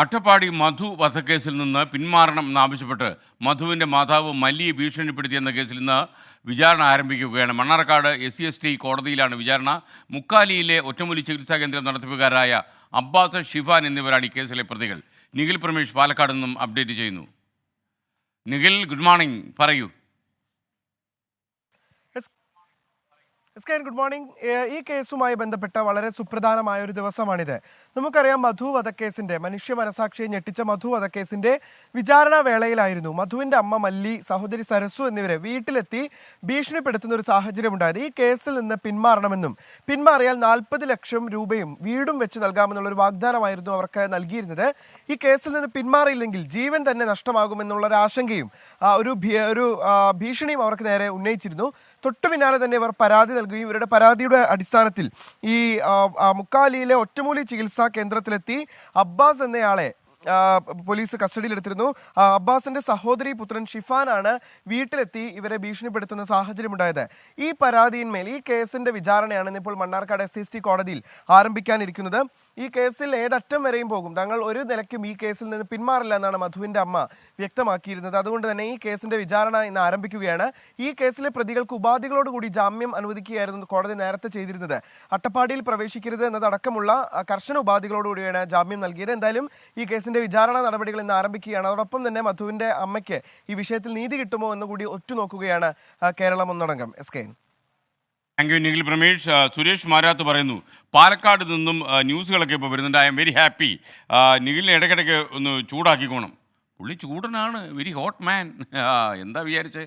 അട്ടപ്പാടി മധു വധക്കേസിൽ നിന്ന് പിന്മാറണം എന്നാവശ്യപ്പെട്ട് മധുവിന്റെ മാതാവ് മല്ലിയെ ഭീഷണിപ്പെടുത്തിയെന്ന കേസിൽ നിന്ന് വിചാരണ ആരംഭിക്കുകയാണ്. Mannarkkad S C S T കോടതിയിലാണ് വിചാരണ. മുക്കാലിയിലെ ഒറ്റമൂലി ചികിത്സാ കേന്ദ്രം നടത്തിപ്പുകാരായ അബ്ബാസ് ഷിഫാൻ എന്നിവരാണ് ഈ കേസിലെ പ്രതികൾ. നിഖിൽ പ്രമേഷ് പാലക്കാട് നിന്നും അപ്ഡേറ്റ് ചെയ്യുന്നു. Nikhil good morning. പറയൂ. S K good morning. ഈ കേസുമായി ബന്ധപ്പെട്ട വളരെ സുപ്രധാനമായ ഒരു ദിവസമാണിത്. നമുക്കറിയാം മധു വധക്കേസിന്റെ മനുഷ്യ മനസാക്ഷിയെ ഞെട്ടിച്ച മധു വധക്കേസിന്റെ വിചാരണ വേളയിലായിരുന്നു. മധുവിന്റെ അമ്മ മല്ലി സഹോദരി സരസു എന്നിവരെ വീട്ടിലെത്തി ഭീഷണിപ്പെടുത്തുന്ന ഒരു സാഹചര്യം ഉണ്ടായത് ഈ കേസിൽ നിന്ന് പിന്മാറണമെന്നും പിന്മാറിയാൽ നാൽപ്പത് ലക്ഷം രൂപയും വീടും വെച്ച് നൽകാമെന്നുള്ള ഒരു വാഗ്ദാനമായിരുന്നു അവർക്ക് നൽകിയിരുന്നത്. ഈ കേസിൽ നിന്ന് പിന്മാറിയില്ലെങ്കിൽ ജീവൻ തന്നെ നഷ്ടമാകുമെന്നുള്ള ഒരു ആശങ്കയും ഒരു ഒരു ഭീഷണിയും അവർക്ക് നേരെ ഉന്നയിച്ചിരുന്നു. തൊട്ടു പിന്നാലെ തന്നെ ഇവർ പരാതി നൽകുകയും ഇവരുടെ പരാതിയുടെ അടിസ്ഥാനത്തിൽ ഈ മുക്കാലിയിലെ ഒറ്റമൂലി ചികിത്സാ കേന്ദ്രത്തിലെത്തി അബ്ബാസ് എന്നയാളെ പോലീസ് കസ്റ്റഡിയിലെടുത്തിരുന്നു. അബ്ബാസിന്റെ സഹോദരി പുത്രൻ ഷിഫാനാണ് വീട്ടിലെത്തി ഇവരെ ഭീഷണിപ്പെടുത്തുന്ന സാഹചര്യം ഉണ്ടായത് ഈ പരാതിയിന്മേൽ ഈ കേസിന്റെ വിചാരണയാണ് ഇന്നിപ്പോൾ മണ്ണാർക്കാട് എസ് സി കോടതിയിൽ ആരംഭിക്കാനിരിക്കുന്നത്. ഈ കേസിൽ ഏതറ്റം വരെയും പോകും. തങ്ങൾ ഒരു നിലയ്ക്കും ഈ കേസിൽ നിന്ന് പിന്മാറില്ല എന്നാണ് മധുവിന്റെ അമ്മ വ്യക്തമാക്കിയിരുന്നത്. അതുകൊണ്ട് തന്നെ ഈ കേസിന്റെ വിചാരണ ഇന്ന് ആരംഭിക്കുകയാണ്. ഈ കേസിലെ പ്രതികൾക്ക് ഉപാധികളോടുകൂടി ജാമ്യം അനുവദിക്കുകയായിരുന്നു കോടതി നേരത്തെ ചെയ്തിരുന്നത്. അട്ടപ്പാടിയിൽ പ്രവേശിക്കരുത് എന്നതടക്കമുള്ള കർശന ഉപാധികളോടുകൂടിയാണ് ജാമ്യം നൽകിയത്. എന്തായാലും ഈ കേസിന്റെ വിചാരണ നടപടികൾ ഇന്ന് ആരംഭിക്കുകയാണ്. അതോടൊപ്പം തന്നെ മധുവിന്റെ അമ്മയ്ക്ക് ഈ വിഷയത്തിൽ നീതി കിട്ടുമോ എന്നുകൂടി ഒറ്റുനോക്കുകയാണ് കേരളം ഒന്നടങ്കം. S K thank you Nikhil Pramesh Suresh Marath പറയുന്നു പാലക്കാട് നിന്നും ന്യൂസുകളൊക്കെ ഇപ്പോൾ വരുന്നുണ്ട്. ഐ എം വെരി ഹാപ്പി നിഖിലിനെ ഇടയ്ക്കിടയ്ക്ക് ഒന്ന് ചൂടാക്കിക്കോണം. പുള്ളി ചൂടനാണ്. വെരി ഹോട്ട് മാൻ എന്താ വിചാരിച്ചേ?